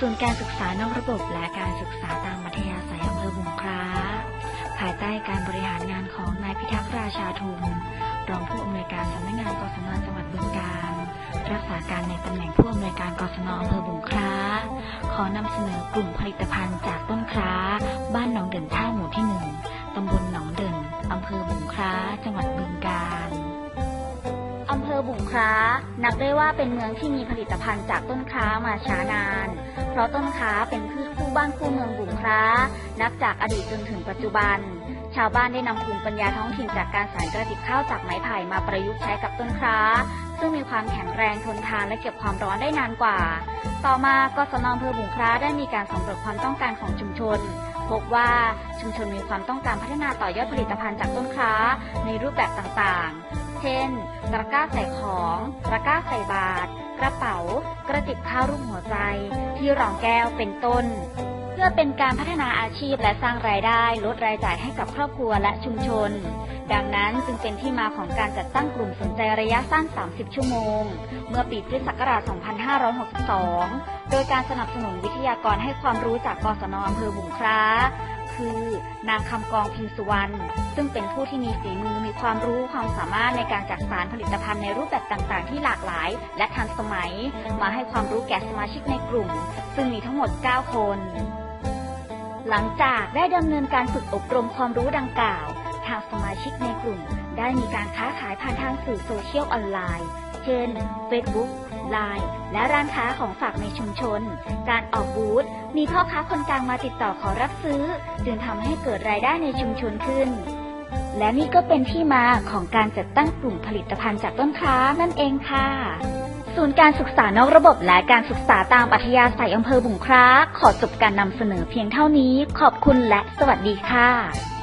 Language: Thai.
ศูนย์การศึกษานอกระบบและการศึกษาตามมัธยาศัยอำเภอบุงคล้าภายใต้การบริหารงานของนายพิทักษ์ราชาทุมรองผู้อำนวยการสำนักงานกศนจังหวัดบึงกาฬรักษาการในตำแหน่งผู้อำนวยการกศนอำเภอบุงคล้า ขอนำเสนอกลุ่มผลิตภัณฑ์จากต้นคล้า บ้านหนองเด่นท่าหมู่ที่หนึ่งตำบลหนองเด่นอำเภอบุงคล้า จังหวัดบึงกาฬ ค้า นับได้ว่าเป็นเมืองที่มีผลิตภัณฑ์จากต้นค้ามาช้านาน เพราะต้นค้าเป็นพืชคู่บ้านคู่เมืองบุงคล้า นับจากอดีตจนถึงปัจจุบัน ชาวบ้านได้นำภูมิปัญญาท้องถิ่นจากการสานกระติบข้าวจากไม้ไผ่มาประยุกต์ใช้กับต้นค้า ซึ่งมีความแข็งแรงทนทานและเก็บความร้อนได้นานกว่า ต่อมากศนอำเภอบุงคล้าได้มีการสำรวจความต้องการของชุมชนพบว่าชุมชนมีความต้องการพัฒนาต่อยอดผลิตภัณฑ์จากต้นค้าในรูปแบบต่างๆ เช่น ตะกร้าใส่ของ ตะกร้าใส่บาตร กระเป๋า กระติบข้าวรูปหัวใจ ที่รองแก้วเป็นต้น เพื่อเป็นการพัฒนาอาชีพและสร้างรายได้ลดรายจ่ายให้กับครอบครัวและชุมชน ดังนั้นจึงเป็นที่มาของการจัดตั้งกลุ่มสนใจระยะสั้น 30 ชั่วโมง เมื่อปีพุทธศักราช 2562 โดยการสนับสนุนวิทยากรให้ความรู้จากกศนอำเภอบุงคล้า คือ นางคำกองพิมสุวรรณซึ่งเป็นผู้ที่มีฝีมือมีความรู้ความสามารถในการจัดสารผลิตภัณฑ์ในรูปแบบต่างๆ ที่หลากหลาย และทันสมัย มาให้ความรู้แก่สมาชิกในกลุ่ม ซึ่งมีทั้งหมด 9 คน หลังจากได้ดำเนินการฝึกอบรมความรู้ดังกล่าว ทางสมาชิกในกลุ่ม ได้มีการค้าขายผ่านทางสื่อโซเชียลออนไลน์ เช่น Facebook Line และร้านค้าของฝากในชุมชน การออกบูธมีพ่อค้าคนกลางมาติดต่อขอรับซื้อ จึงทำให้เกิดรายได้ในชุมชนขึ้น และนี่ก็เป็นที่มาของการจัดตั้งกลุ่มผลิตภัณฑ์จากต้นค้านั่นเองค่ะ ศูนย์การศึกษานอกระบบและการศึกษาตามปัทยาศัยอำเภอบุงคล้า ขอจบการนำเสนอเพียงเท่านี้ ขอบคุณและสวัสดีค่ะ